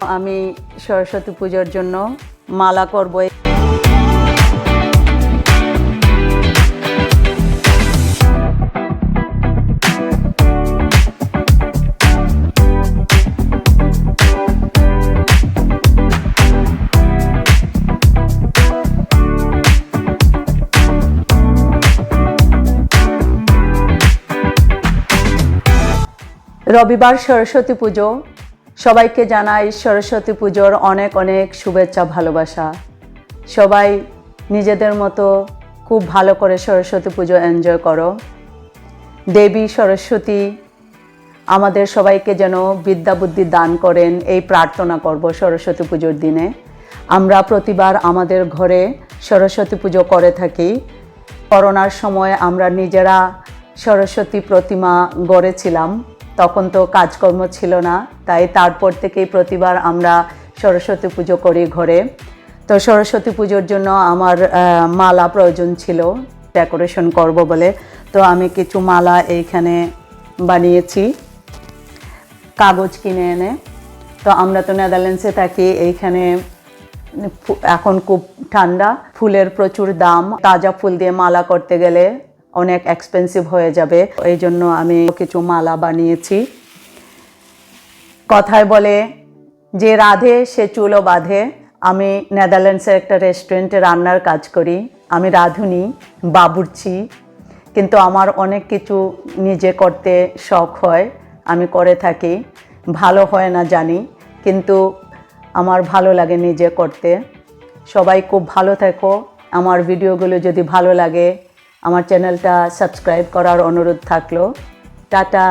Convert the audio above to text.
আমি সরস্বতী পুজোর জন্য মালা করব। রবিবার সরস্বতী পুজো। সবাইকে জানাই সরস্বতী পুজোর অনেক অনেক শুভেচ্ছা, ভালোবাসা। সবাই নিজেদের মতো খুব ভালো করে সরস্বতী পুজো এনজয় করো। দেবী, সরস্বতী, আমাদের সবাইকে যেন বিদ্যা বুদ্ধি দান করেন, এই প্রার্থনা করব সরস্বতী পুজোর দিনে। আমরা প্রতিবার আমাদের ঘরে সরস্বতী পুজো করে থাকি। করোনার সময় আমরা নিজেরা সরস্বতী প্রতিমা গড়েছিলাম। তখন তো কাজকর্ম ছিল না, তাই তারপর থেকেই প্রতিবার আমরা সরস্বতী পুজো করি ঘরে। তো সরস্বতী পুজোর জন্য আমার মালা প্রয়োজন ছিল, ডেকোরেশন করব বলে। তো আমি কিছু মালা এইখানে বানিয়েছি, কাগজ কিনে এনে। তো আমরা তো নেদারল্যান্ডসে থাকি, এইখানে এখন খুব ঠান্ডা। ফুলের প্রচুর দাম, তাজা ফুল দিয়ে মালা করতে গেলে অনেক এক্সপেন্সিভ হয়ে যাবে। এই জন্য আমি কিছু মালা বানিয়েছি। কথায় বলে, যে রাধে, সে চুলো বাঁধে। আমি নেদারল্যান্ডসের একটা রেস্টুরেন্টে রান্নার কাজ করি। আমি রাঁধুনি, বাবুর্চি, কিন্তু আমার অনেক কিছু নিজে করতে শখ হয়, আমি করে থাকি। ভালো হয় না জানি, কিন্তু আমার ভালো লাগে নিজে করতে। সবাই খুব ভালো থেকো। আমার ভিডিওগুলো যদি ভালো লাগে আমার চ্যানেলটা সাবস্ক্রাইব করার অনুরোধ থাকল। টাটা।